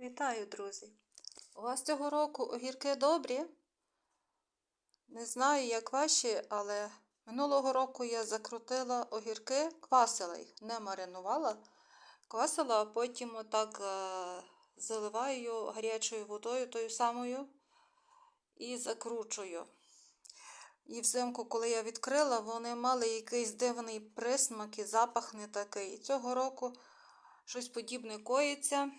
Вітаю, друзі! У вас цього року огірки добрі? Не знаю, як ваші, але минулого року я закрутила огірки, квасила їх, не маринувала. Квасила, а потім отак е, заливаю гарячою водою тою самою і закручую. І взимку, коли я відкрила, вони мали якийсь дивний присмак і запах не такий. І цього року щось подібне коїться.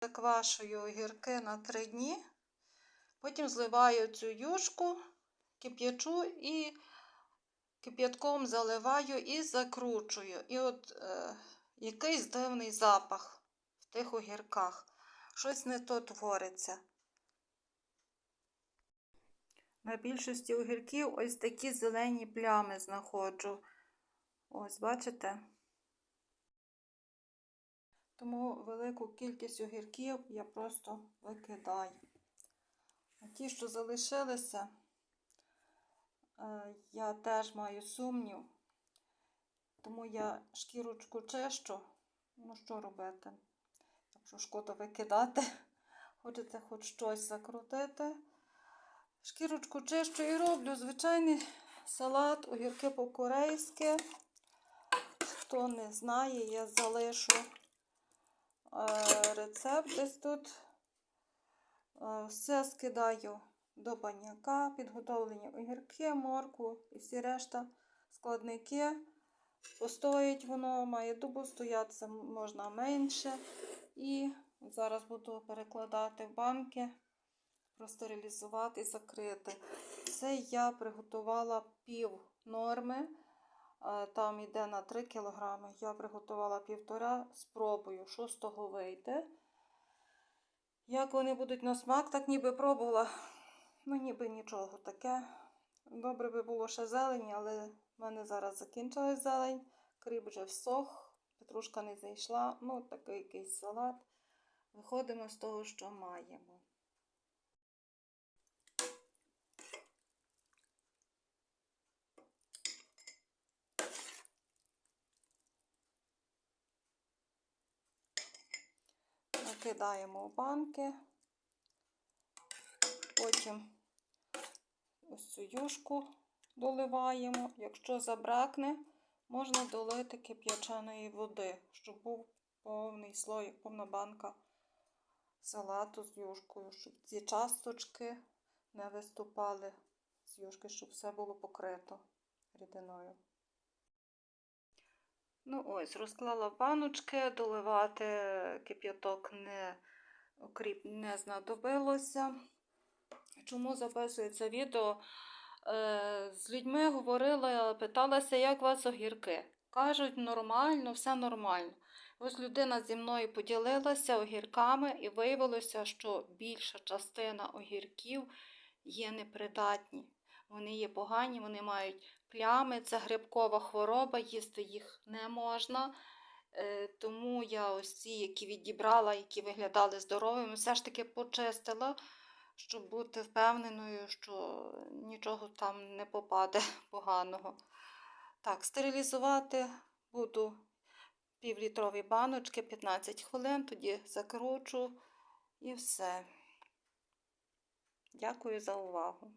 Заквашую огірки на 3 дні. Потім зливаю цю юшку, кип'ячу і кип'ятком заливаю і закручую. І от е, якийсь дивний запах в тих огірках. Щось не то твориться. На більшості огірків ось такі зелені плями знаходжу. Ось, бачите? Тому велику кількість огірків я просто викидаю. А ті, що залишилися, е, я теж маю сумнів, тому я шкірочку чищу. Ну, що робити? Якщо шкода викидати, хочете хоч щось закрутити. Шкірочку чищу і роблю звичайний салат, огірки по-корейськи. Хто не знає, я залишу рецепт десь тут. Все скидаю до баняка, підготовлені огірки, морку і всі решта складники. Постоїть воно, має дубу стоятися можна менше. І зараз буду перекладати в банки, простерилізувати і закрити. Це я приготувала пів норми. Там йде на 3 кг. Я приготувала півтора, спробую, що з того вийде. Як вони будуть на смак, так ніби пробувала. Ну, ніби нічого таке. Добре би було ще зелень, але в мене зараз закінчилась зелень. Кріп вже всох, петрушка не зайшла. Ну, такий якийсь салат. Виходимо з того, що маємо. Накидаємо в банки, потім ось цю юшку доливаємо. Якщо забракне, можна долити кип'яченої води, щоб був повний слой, повна банка салату з юшкою, щоб ці часточки не виступали з юшки, щоб все було покрито рідиною. Ну ось, розклала баночки, доливати кип'яток не окріп не знадобилося. Чому записую це відео? Е, з людьми говорила, питалася, як у вас огірки. Кажуть, нормально, все нормально. Ось людина зі мною поділилася огірками і виявилося, що більша частина огірків є непридатні. Вони є погані, вони мають плями, це грибкова хвороба, їсти їх не можна. Е, тому я ось ці, які відібрала, які виглядали здоровими, все ж таки почистила, щоб бути впевненою, що нічого там не попаде поганого. Так, стерилізувати буду півлітрові баночки 15 хвилин, тоді закручу і все. Дякую за увагу.